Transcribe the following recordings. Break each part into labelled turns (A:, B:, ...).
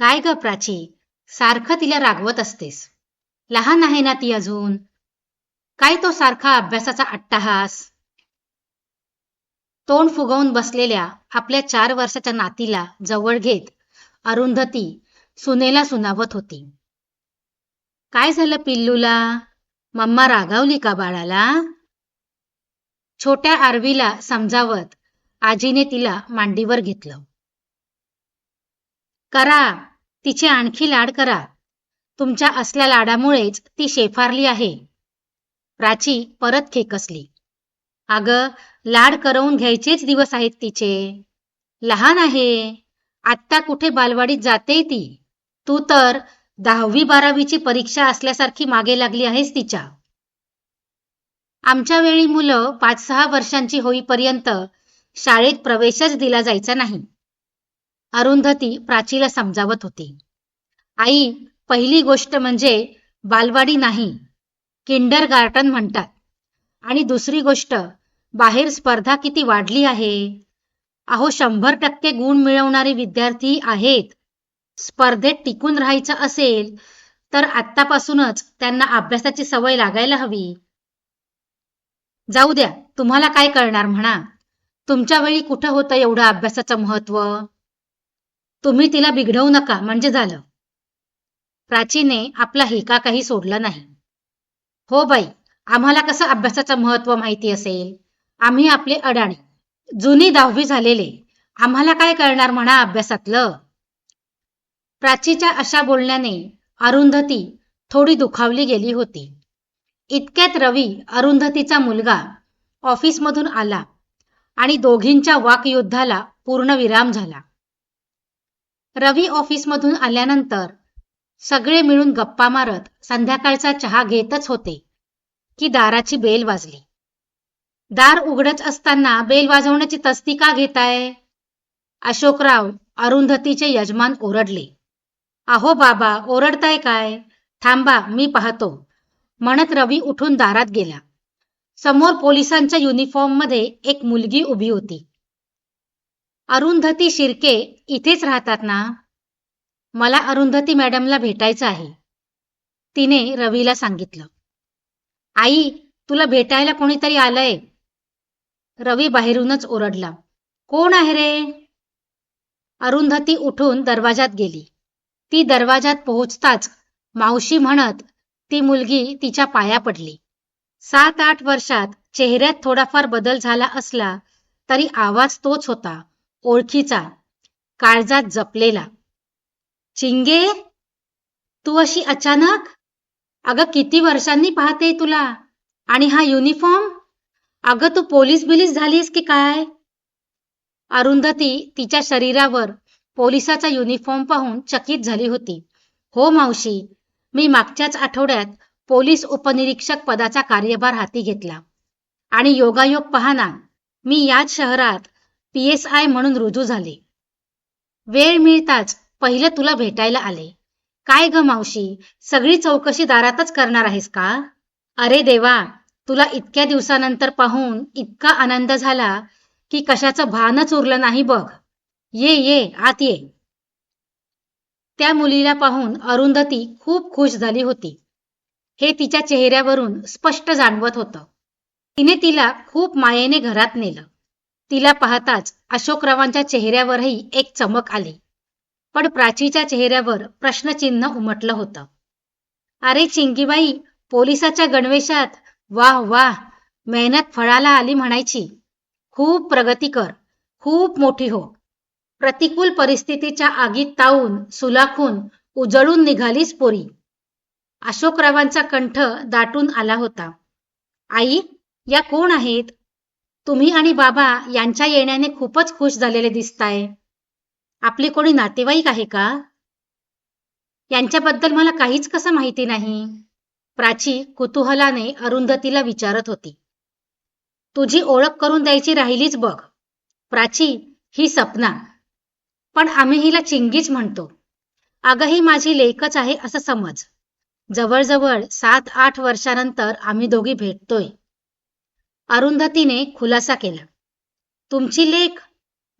A: काय ग प्राची? सारखं तिला रागवत असतेस. लहान आहे ना ती अजून. काय तो सारखा अभ्यासाचा अट्टाहास? तोंड फुगवून बसलेल्या आपल्या चार वर्षाच्या नातीला जवळ घेत अरुंधती सुनेला सुनावत होती. काय झालं पिल्लूला? मम्मा रागावली का बाळाला? छोट्या आरवीला समजावत आजीने तिला मांडीवर घेतलं. करा. तिचे आणखी लाड करा. तुमच्या असल्या लाडामुळेच ती शेफारली आहे. प्राची परत खेकसली. अग लाड करवून घ्यायचेच दिवस आहेत तिचे. लहान आहे. आत्ता कुठे बालवाडीत जाते ती? तू तर दहावी बारावीची परीक्षा असल्यासारखी मागे लागली आहेस तिच्या. आमच्या वेळी मुलं पाच सहा वर्षांची होईपर्यंत शाळेत प्रवेशच दिला जायचा नाही. अरुंधती प्राचीला समजावत होती. आई पहिली गोष्ट म्हणजे बालवाडी नाही किंडर गार्टन म्हणतात. आणि दुसरी गोष्ट बाहेर स्पर्धा किती वाढली आहे? अहो शंभर टक्के गुण मिळवणारे विद्यार्थी आहेत. स्पर्धेत टिकून राहायचं असेल तर आत्तापासूनच त्यांना अभ्यासाची सवय लागायला हवी. जाऊ द्या तुम्हाला काय कळणार म्हणा. तुमच्या वेळी कुठं होतं एवढं अभ्यासाचं महत्त्व तुम्ही तिला बिघडवू नका म्हणजे झालं. प्राचीने आपला हिका काही सोडला नाही. हो बाई आम्हाला कसं अभ्यासाचं महत्त्व माहिती असेल? आम्ही आपले अडाणी जुनी दहावी झालेले. आम्हाला काय कळणार म्हणा अभ्यासातलं? प्राचीच्या अशा बोलण्याने अरुंधती थोडी दुखावली गेली होती. इतक्यात रवी अरुंधतीचा मुलगा ऑफिसमधून आला आणि दोघींच्या वाकयुद्धाला पूर्ण विराम झाला. रवी ऑफिसमधून आल्यानंतर सगळे मिळून गप्पा मारत संध्याकाळचा चहा घेतच होते की दाराची बेल वाजली. दार उघडच असताना बेल वाजवण्याची तस्ती का घेताय? अशोकराव अरुंधतीचे यजमान ओरडले. अहो बाबा ओरडताय काय? थांबा मी पाहतो म्हणत रवी उठून दारात गेला. समोर पोलिसांच्या युनिफॉर्ममध्ये एक मुलगी उभी होती. अरुंधती शिर्के इथेच राहतात ना? मला अरुंधती मॅडमला भेटायचं आहे. तिने रवीला सांगितलं. आई तुला भेटायला कोणीतरी आलंय? रवी बाहेरूनच ओरडला. कोण आहे रे? अरुंधती उठून दरवाजात गेली. ती दरवाजात पोहोचताच मावशी म्हणत ती मुलगी तिच्या पाया पडली. सात आठ वर्षात चेहऱ्यात थोडाफार बदल झाला असला तरी आवाज तोच होता. ओळखीचा काळजात जपलेला. चिंगे तू अशी अचानक? अगं किती वर्षांनी पाहते तुला? आणि हा युनिफॉर्म अगं तू पोलीस बिलीस झालीस की काय? अरुंधती तिच्या शरीरावर पोलिसाचा युनिफॉर्म पाहून चकित झाली होती. हो मावशी मी मागच्याच आठवड्यात पोलीस उपनिरीक्षक पदाचा कार्यभार हाती घेतला. आणि योगायोग पाहना मी याच शहरात पी एस आय म्हणून रुजू झाले. वेळ मिळताच पहिलं तुला भेटायला आले. काय ग मावशी सगळी चौकशी दारातच करणार आहेस का? अरे देवा तुला इतक्या दिवसानंतर पाहून इतका आनंद झाला की कशाचं भानच उरलं नाही बघ. ये ये आत ये. त्या मुलीला पाहून अरुंधती खूप खुश झाली होती. हे तिच्या चेहऱ्यावरून स्पष्ट जाणवत होतं. तिने तिला खूप मायेने घरात नेलं. तिला पाहताच अशोकरावांच्या चेहऱ्यावरही एक चमक आली. पण प्राचीच्या चेहऱ्यावर प्रश्नचिन्ह उमटलं होतं. अरे चिंगीबाई पोलिसाच्या गणवेशात वाह वाह मेहनत फळाला आली म्हणायची. खूप प्रगती कर खूप मोठी हो. प्रतिकूल परिस्थितीच्या आगीत तावून सुलाखून उजळून निघालीच पोरी. अशोकरावांचा कंठ दाटून आला होता. आई या कोण आहेत? तुम्ही आणि बाबा यांच्या येण्याने खूपच खुश झालेले दिसताय. आपले कोणी नातेवाईक आहे का? यांच्याबद्दल मला काहीच कसं माहिती नाही. प्राची कुतूहलाने अरुंधतीला विचारत होती. तुझी ओळख करून द्यायची राहिलीच बघ. प्राची ही सपना. पण आम्ही हिला चिंगीच म्हणतो. अगं ही माझी लेखच आहे असं समज. जवळजवळ सात आठ वर्षानंतर आम्ही दोघी भेटतोय. अरुंधतीने खुलासा केला. तुमची लेख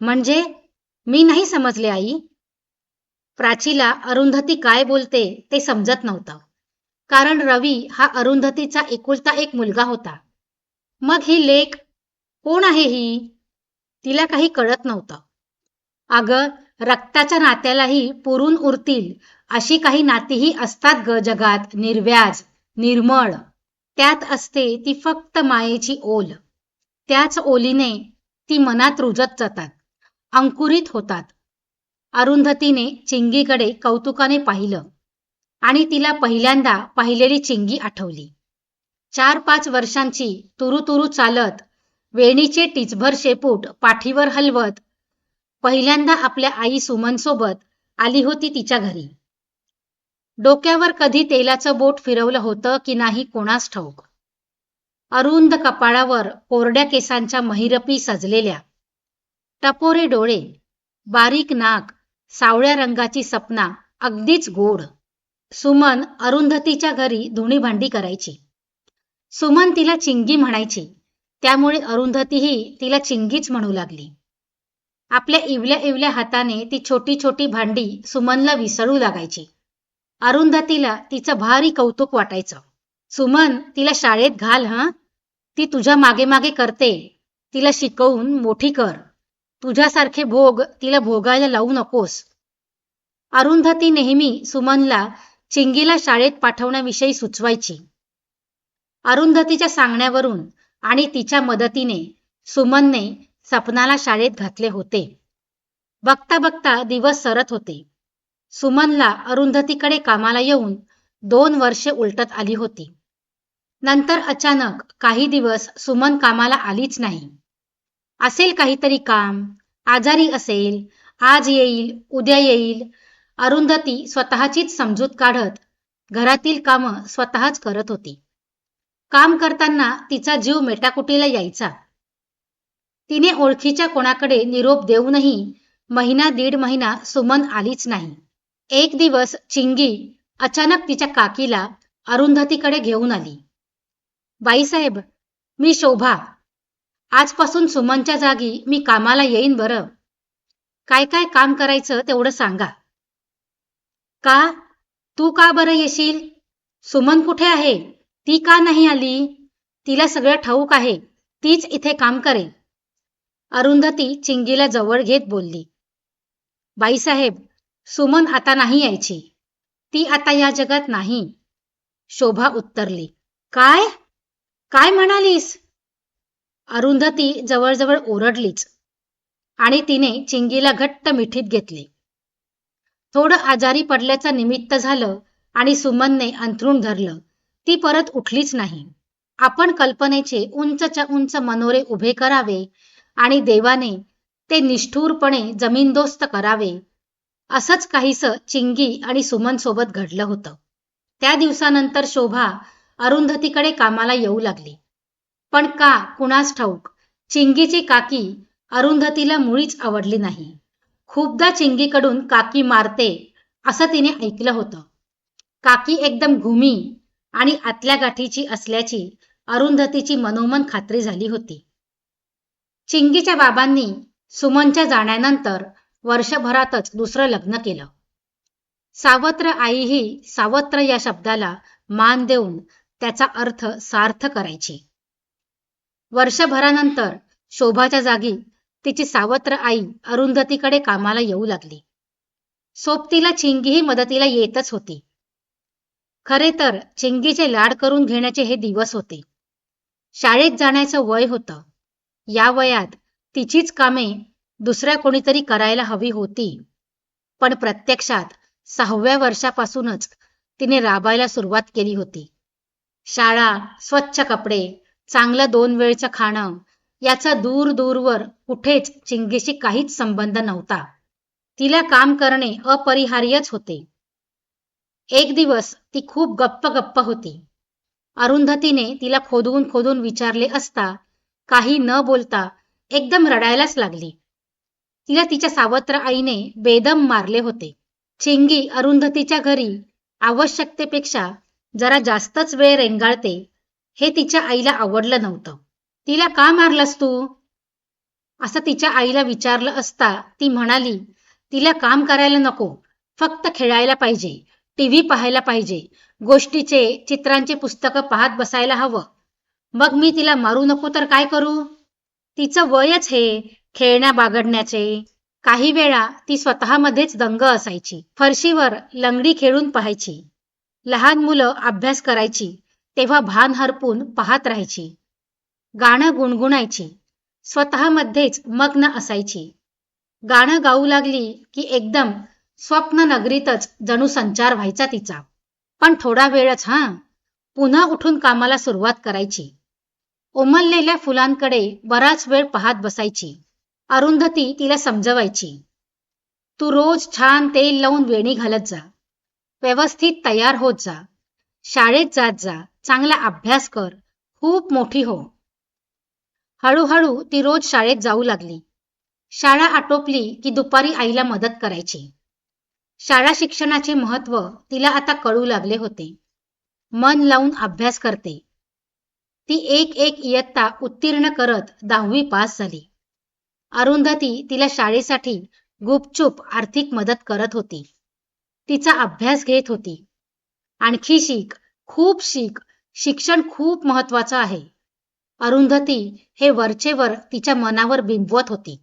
A: म्हणजे मी नाही समजले आई. प्राचीला अरुंधती काय बोलते ते समजत नव्हतं. कारण रवी हा अरुंधतीचा एकुलता एक मुलगा होता. मग ही लेख कोण आहे ही? तिला काही कळत नव्हतं. अगं रक्ताच्या नात्यालाही पुरून उरतील अशी काही नातीही असतात ग जगात निर्व्याज निर्मळ. त्यात असते ती फक्त मायेची ओल. त्याच ओलीने ती मनात रुजत जातात. अंकुरित होतात. अरुंधतीने चिंगीकडे कौतुकाने पाहिलं आणि तिला पहिल्यांदा पाहिलेली चिंगी आठवली. चार पाच वर्षांची तुरु चालत वेणीचे टिचभर शेपूट पाठीवर हलवत पहिल्यांदा आपल्या आई सुमनसोबत आली होती तिच्या घरी. डोक्यावर कधी तेलाचं बोट फिरवलं होतं की नाही कोणास ठाऊक? अरुंद कपाळावर कोरड्या केसांच्या महिरपी सजलेल्या. टपोरे डोळे बारीक नाक सावळ्या रंगाची सपना अगदीच गोड. सुमन अरुंधतीच्या घरी धुणी भांडी करायची. सुमन तिला चिंगी म्हणायची त्यामुळे अरुंधतीही तिला चिंगीच म्हणू लागली. आपल्या इवल्या इवल्या हाताने ती छोटी छोटी भांडी सुमनला विसळू लागायची. अरुंधतीला तिचं भारी कौतुक वाटायचं. सुमन तिला शाळेत घाल हा? ती तुझ्या मागे मागे करते. तिला शिकवून मोठी कर. तुझ्यासारखे भोग तिला भोगायला लावू नकोस. अरुंधती नेहमी सुमनला चिंगीला शाळेत पाठवण्याविषयी सुचवायची. अरुंधतीच्या सांगण्यावरून आणि तिच्या मदतीने सुमनने सपनाला शाळेत घातले होते. बघता बघता दिवस सरत होते. सुमनला अरुंधतीकडे कामाला येऊन दोन वर्षे उलटत आली होती. नंतर अचानक काही दिवस सुमन कामाला आलीच नाही. असेल काहीतरी काम आजारी असेल आज येईल उद्या येईल अरुंधती स्वतःचीच समजूत काढत घरातील कामं स्वतःच करत होती. काम करताना तिचा जीव मेटाकुटीला यायचा. तिने ओळखीच्या कोणाकडे निरोप देऊनही महिना दीड महिना सुमन आलीच नाही. एक दिवस चिंगी अचानक तिच्या काकीला अरुंधतीकडे घेऊन आली. बाईसाहेब मी शोभा. आजपासून सुमनच्या जागी मी कामाला येईन बरं. काय काय काम करायचं तेवढं सांगा. का? तू का बरं येशील? सुमन कुठे आहे? ती का नाही आली? तिला सगळं ठाऊक आहे. तीच इथे काम करेल. अरुंधती चिंगीला जवळ घेत बोलली. बाईसाहेब सुमन आता नाही यायची. ती आता या जगात नाही. शोभा उत्तरली. काय? काय म्हणालीस? अरुंधती जवळजवळ ओरडलीच आणि तिने चिंगीला घट्ट मिठीत घेतले. थोडं आजारी पडल्याचं निमित्त झालं आणि सुमनने अंथरूण धरलं. ती परत उठलीच नाही. आपण कल्पनेचे उंचच्या उंच मनोरे उभे करावे आणि देवाने ते निष्ठूरपणे जमीनदोस्त करावे. असंच काहीसं चिंगी आणि सुमन सोबत घडलं होतं. त्या दिवसानंतर शोभा अरुंधतीकडे कामाला येऊ लागली. पण का कुणास ठाऊक चिंगीची काकी अरुंधतीला मुळीच आवडली नाही. खूपदा चिंगीकडून काकी मारते असं तिने ऐकलं होतं. काकी एकदम घुमी आणि आतल्या गाठीची असल्याची अरुंधतीची मनोमन खात्री झाली होती. चिंगीच्या बाबांनी सुमनच्या जाण्यानंतर वर्षभरातच दुसरं लग्न केलं. सावत्र आईही सावत्र या शब्दाला मान देऊन त्याचा अर्थ सार्थ करायची. वर्षभरानंतर शोभाच्या जागी तिची सावत्र आई अरुंधतीकडे कामाला येऊ लागली. सोबतीला चिंगीही मदतीला येतच होती. खरे तर चिंगीचे लाड करून घेण्याचे हे दिवस होते. शाळेत जाण्याचं वय होतं. या वयात तिचीच कामे दुसऱ्या कोणीतरी करायला हवी होती. पण प्रत्यक्षात सहाव्या वर्षापासूनच तिने राबायला सुरुवात केली होती. शाळा स्वच्छ कपडे चांगलं दोन वेळचं खाणं याचा दूर दूरवर कुठेच चिंगीशी काहीच संबंध नव्हता. तिला काम करणे अपरिहार्यच होते. एक दिवस ती खूप गप्प गप्प होती. अरुंधतीने तिला खोदून खोदून विचारले असता काही न बोलता एकदम रडायलाच लागली. तिला तिच्या सावत्र आईने बेदम मारले होते. चिंगी अरुंधतीच्या घरी आवश्यकतेपेक्षा जरा जास्तच वेळ रेंगाळते हे तिच्या आईला आवडलं नव्हतं. तिला का मारलंस तू? असं तिच्या आईला विचारलं असता ती म्हणाली तिला काम करायला नको फक्त खेळायला पाहिजे टीव्ही पाहायला पाहिजे गोष्टीचे चित्रांचे पुस्तकं पाहत बसायला हवं. मग मी तिला मारू नको तर काय करू? तिचं वयच हे खेळण्या बागडण्याचे. काही वेळा ती स्वतःमध्येच दंग असायची. फरशीवर लंगडी खेळून पाहायची. लहान मुलं अभ्यास करायची. तेव्हा भान हरपून पाहत राहायची. गाणं गुणगुणायची. स्वतःमध्येच मग्न असायची. गाणं गाऊ लागली की एकदम स्वप्न नगरीतच जणू संचार व्हायचा तिचा. पण थोडा वेळच हा पुन्हा उठून कामाला सुरुवात करायची. उमललेल्या फुलांकडे बराच वेळ पाहत बसायची. अरुंधती तिला समजवायची. तू रोज छान तेल लावून वेणी घालत जा. व्यवस्थित तयार होत जा. शाळेत जात जा. चांगला अभ्यास कर. खूप मोठी हो. हळूहळू ती रोज शाळेत जाऊ लागली. शाळा आटोपली की दुपारी आईला मदत करायची. शाळा शिक्षणाचे महत्त्व तिला आता कळू लागले होते. मन लावून अभ्यास करते. ती एक एक इयत्ता उत्तीर्ण करत दहावी पास झाली. अरुंधती तिला शाळेसाठी गुपचूप आर्थिक मदत करत होती. तिचा अभ्यास घेत होती. आणखी शिक खूप शिक शिक्षण खूप महत्वाचं आहे. अरुंधती हे वरचेवर तिच्या मनावर बिंबवत होती.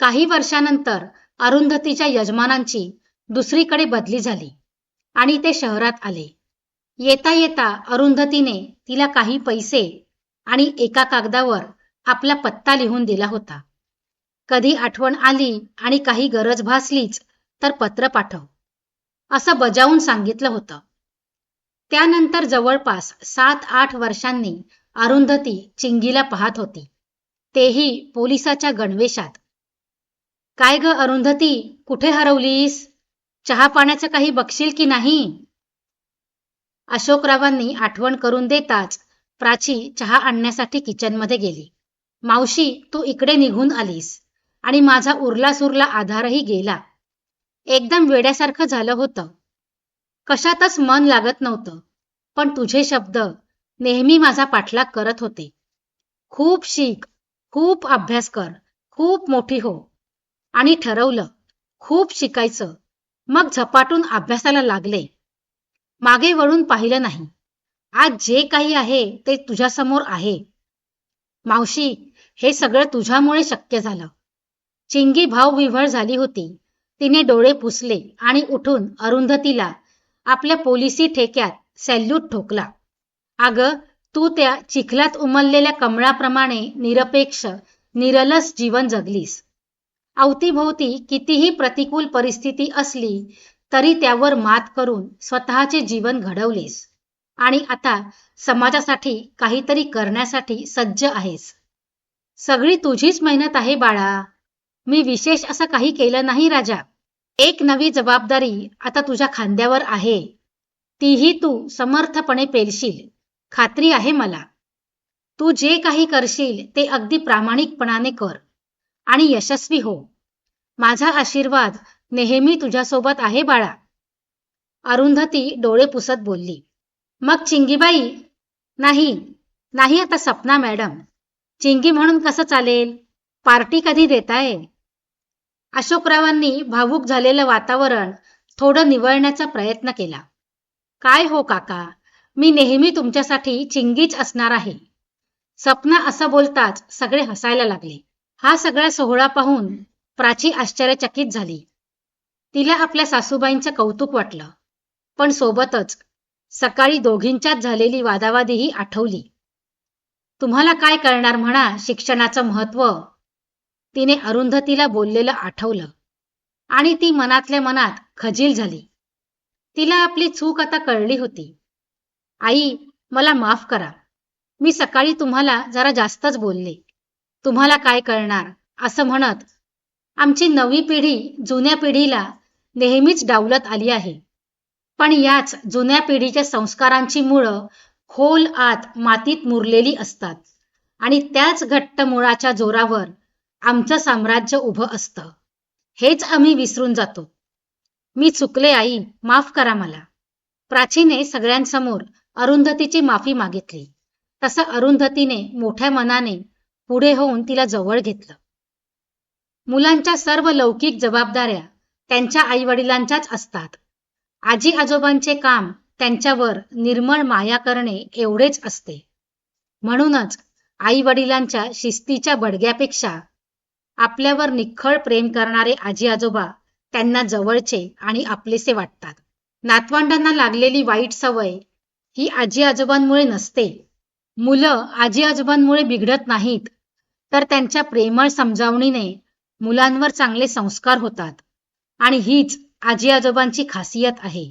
A: काही वर्षानंतर अरुंधतीच्या यजमानांची दुसरीकडे बदली झाली आणि ते शहरात आले. येता येता अरुंधतीने तिला काही पैसे आणि एका कागदावर आपला पत्ता लिहून दिला होता. कधी आठवण आली आणि काही गरज भासलीच तर पत्र पाठव. असं बजावून सांगितलं होतं. त्यानंतर जवळपास सात आठ वर्षांनी अरुंधती चिंगीला पाहत होती. तेही पोलिसाच्या गणवेशात. काय ग अरुंधती कुठे हरवलीस? चहा पाण्याचं काही बघशील की नाही? अशोकरावांनी आठवण करून देताच प्राची चहा आणण्यासाठी किचनमध्ये गेली. मावशी तू इकडे निघून आलीस. आणि माझा उरला सुरला आधारही गेला. एकदम वेड्यासारखं झालं होतं. कशातच मन लागत नव्हतं पण तुझे शब्द नेहमी माझा पाठलाग करत होते. खूप शिक खूप अभ्यास कर खूप मोठी हो. आणि ठरवलं खूप शिकायचं. मग झपाटून अभ्यासाला लागले. मागे वळून पाहिलं नाही. आज जे काही आहे ते तुझ्यासमोर आहे. मावशी हे सगळं तुझ्यामुळे शक्य झालं. चिंगी भावविव्हळ झाली होती. तिने डोळे पुसले आणि उठून अरुंधतीला आपल्या पोलिसी ठेक्यात सॅल्यूट ठोकला. अगं तू त्या चिखलात उमललेल्या कमळाप्रमाणे निरपेक्ष निरलस जीवन जगलीस. अवतीभोवती कितीही प्रतिकूल परिस्थिती असली तरी त्यावर मात करून स्वतःचे जीवन घडवलेस. आणि आता समाजासाठी काहीतरी करण्यासाठी सज्ज आहेस. सगळी तुझीच मेहनत आहे बाळा. मी विशेष असं काही केलं नाही राजा. एक नवी जबाबदारी आता तुझ्या खांद्यावर आहे. तीही तू समर्थपणे पेलशील खात्री आहे मला. तू जे काही करशील ते अगदी प्रामाणिकपणाने कर आणि यशस्वी हो. माझा आशीर्वाद नेहमी तुझ्यासोबत आहे बाळा. अरुंधती डोळे पुसत बोलली. मग चिंगीबाई नाही नाही आता सपना मॅडम. चिंगी म्हणून कसं चालेल? पार्टी कधी देताय? अशोकरावांनी भावूक झालेलं वातावरण थोडं निवळण्याचा प्रयत्न केला. काय हो काका? मी नेहमी तुमच्यासाठी चिंगीच असणार आहे. सपना असं बोलताच सगळे हसायला लागले. हा सगळा सोहळा पाहून प्राची आश्चर्यचकित झाली. तिला आपल्या सासूबाईंचं कौतुक वाटलं. पण सोबतच सकाळी दोघींच्यात झालेली वादावादीही आठवली. तुम्हाला काय करणार म्हणा शिक्षणाचं महत्त्व तिने अरुंधतीला बोललेलं आठवलं. आणि ती मनातल्या मनात खजील झाली. तिला आपली चूक आता कळली होती. आई मला माफ करा. मी सकाळी तुम्हाला जरा जास्तच बोलले. तुम्हाला काय कळणार असं म्हणत आमची नवी पिढी जुन्या पिढीला नेहमीच डावलत आली आहे. पण याच जुन्या पिढीच्या संस्कारांची मुळं खोल आत मातीत मुरलेली असतात आणि त्याच घट्ट मुळाच्या जोरावर आमचं साम्राज्य उभं असतं. हेच आम्ही विसरून जातो. मी चुकले आई. माफ करा मला. प्राचीने सगळ्यांसमोर अरुंधतीची माफी मागितली. तसं अरुंधतीने मोठ्या मनाने पुढे होऊन तिला जवळ घेतलं. मुलांच्या सर्व लौकिक जबाबदाऱ्या त्यांच्या आईवडिलांच्याच असतात. आजी आजोबांचे काम त्यांच्यावर निर्मळ माया करणे एवढेच असते. म्हणूनच आई वडिलांच्या शिस्तीच्या बडग्यापेक्षा आपल्यावर निखळ प्रेम करणारे आजी आजोबा त्यांना जवळचे आणि आपलेसे वाटतात. नातवंडांना लागलेली वाईट सवय ही आजी आजोबांमुळे नसते. मुलं आजी आजोबांमुळे बिघडत नाहीत. तर त्यांच्या प्रेमळ समजावणीने मुलांवर चांगले संस्कार होतात. आणि हीच आजी आजोबांची खासियत आहे.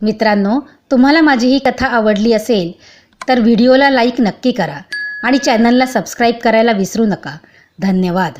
A: मित्रांनो तुम्हाला माझी ही कथा आवडली असेल तर व्हिडिओला लाईक नक्की करा आणि चॅनलला सबस्क्राईब करायला विसरू नका. धन्यवाद.